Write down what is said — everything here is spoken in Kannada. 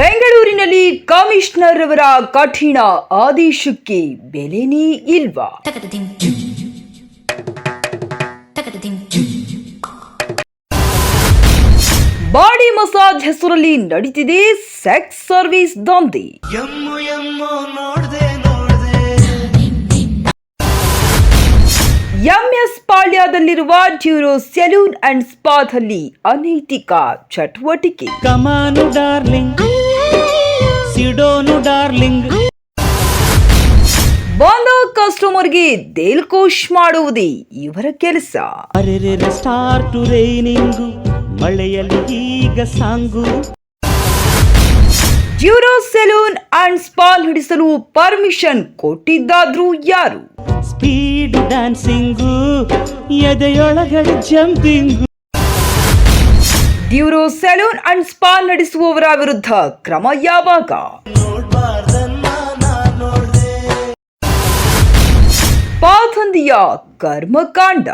ಬೆಂಗಳೂರಿನಲ್ಲಿ ಕಮಿಷನರ್ ಅವರ ಕಠಿಣ ಆದೇಶಕ್ಕೆ ಬೆಲೆನೇ ಇಲ್ವಾ? ಬಾಡಿ ಮಸಾಜ್ ಹೆಸರಲ್ಲಿ ನಡೀತಿದೆ ಸೆಕ್ಸ್ ಸರ್ವಿಸ್ ದಂಧೆ. ಎಂಎಸ್ ಪಾಳ್ಯದಲ್ಲಿರುವ ಜ್ಯೂರೋ ಸೆಲೂನ್ ಅಂಡ್ ಸ್ಪಾದಲ್ಲಿ ಅನೈತಿಕ ಚಟುವಟಿಕೆ. ಕಮಾನು ಡಾರ್ಲಿಂಗ್. ಸಿಡೋನು ಡಾರ್ಲಿಂಗ್. ಬಂದ ಕಸ್ಟಮರ್ಗೆ ದೇಲ್ಕೋಶ್ ಮಾಡುವುದೇ ಇವರ ಕೆಲಸ. ಅರೆರೆ ಸ್ಟಾರ್ ಟು ರೈನಿಂಗು ಮಳೆಯಲ್ಲಿ ಈಗ ಸಾಂಗು. ಜ್ಯೂರೋ ಸೆಲೂನ್ ಅಂಡ್ ಸ್ಪಾಲ್ ಹಿಡಿಸಲು ಪರ್ಮಿಷನ್ ಕೊಟ್ಟಿದ್ದಾದ್ರೂ ಯಾರು? ಸ್ಪೀಡ್ ಡ್ಯಾನ್ಸಿಂಗು ಎದೆಯೊಳಗಡೆ jumping. Duro salon and spa ನಡೆಸುವವರ ವಿರುದ್ಧ ಕ್ರಮ ಯಾವಾಗ? ಪಾಥಂದಿಯ ಕರ್ಮಕಾಂಡ.